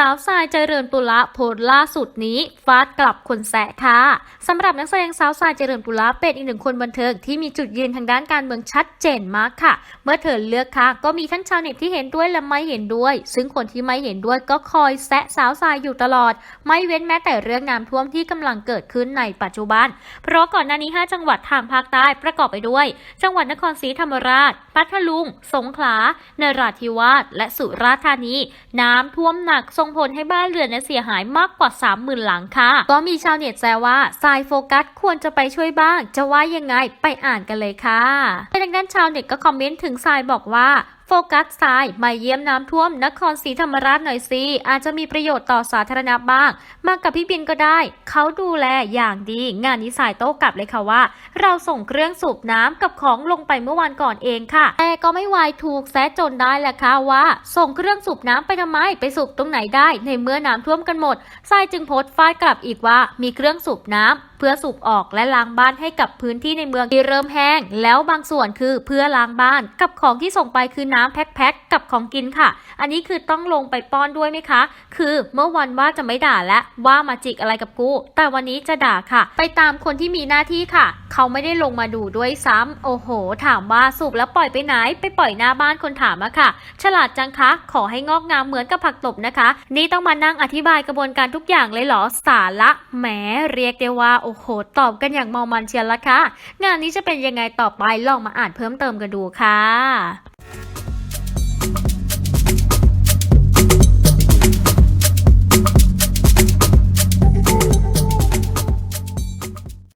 สาวทรายเจริญปุระโพสล่าสุดนี้ฟาดกลับคนแสะค่ะสำหรับนักแสดงสาวทรายเจริญปุระเป็นอีกหนึ่งคนบันเทิงที่มีจุดยืนทางด้านการเมืองชัดเจนมากค่ะ เมื่อเธอเลือกค่ะ ก็มีทั้งชาวเน็ตที่เห็นด้วยและไม่เห็นด้วย ซึ่งคนที่ไม่เห็นด้วยก็คอยแซะสาวทรายอยู่ตลอด ไม่เว้นแม้แต่เรื่องน้ำท่วมที่กำลังเกิดขึ้นในปัจจุบัน เพราะก่อนหน้านี้ 5 จังหวัดทางภาคใต้ประกอบไปด้วย จังหวัดนครศรีธรรมราช พัทลุง สงขลานราธิวาสและสุราษฎร์ธานี น้ำท่วมหนักส่งผลให้บ้านเรือนเสียหายมากกว่า 30,000 หลังค่ะ ก็มีชาวเน็ตแซวว่าสายโฟกัสควรจะไปช่วยบ้าง จะว่ายังไงไปอ่านกันเลยค่ะในทางด้านชาวเน็ตก็คอมเมนต์ถึงทรายบอกว่า โฟกัสทรายมาเยี่ยมน้ำท่วม นครศรีธรรมราชหน่อยสิอาจจะมีประโยชน์ต่อสาธารณะบ้าง มากับพี่บินก็ได้ เขาดูแลอย่างดี งานนี้สายโต้กลับเลยค่ะว่า เราส่งเครื่องสูบน้ำกับของลงไปเมื่อวานก่อนเองค่ะ แต่ก็ไม่วายถูกแซะจนได้แหละค่ะว่า ส่งเครื่องสูบน้ำไปทำไมไปสูบตรงไหนได้ ในเมื่อน้ำท่วมกันหมด ทรายจึงโพสต์ฟาดกลับอีกว่า มีเครื่องสูบน้ำเพื่อสูบออกและล้างบ้านให้กับพื้นที่ในเมืองที่เริ่มแห้ง แล้วบางส่วนคือเพื่อล้างบ้านกับของที่ส่งไปคือน้ำแพ็คๆกับของกินค่ะ อันนี้คือต้องลงไปป้อนด้วยไหมคะ คือเมื่อวันว่าจะไม่ด่าและว่ามาจิกอะไรกับกู แต่วันนี้จะด่าค่ะ ไปตามคนที่มีหน้าที่ค่ะ เขาไม่ได้ลงมาดูด้วยซ้ำโอ้โห ถามว่าสูบแล้วปล่อยไปไหน ไปปล่อยหน้าบ้านคนถามอะค่ะ ฉลาดจังคะขอให้งอกงามเหมือนกับผักตบนะคะ นี่ต้องมานั่งอธิบายกระบวนการทุกอย่างเลยเหรอสาระแหมเรียกได้ว่าโอ้โห ตอบกันอย่างเมอมันเชียร์ละค่ะ งานนี้จะเป็นยังไงต่อไปลองมาอ่านเพิ่มเติมกันดูค่ะ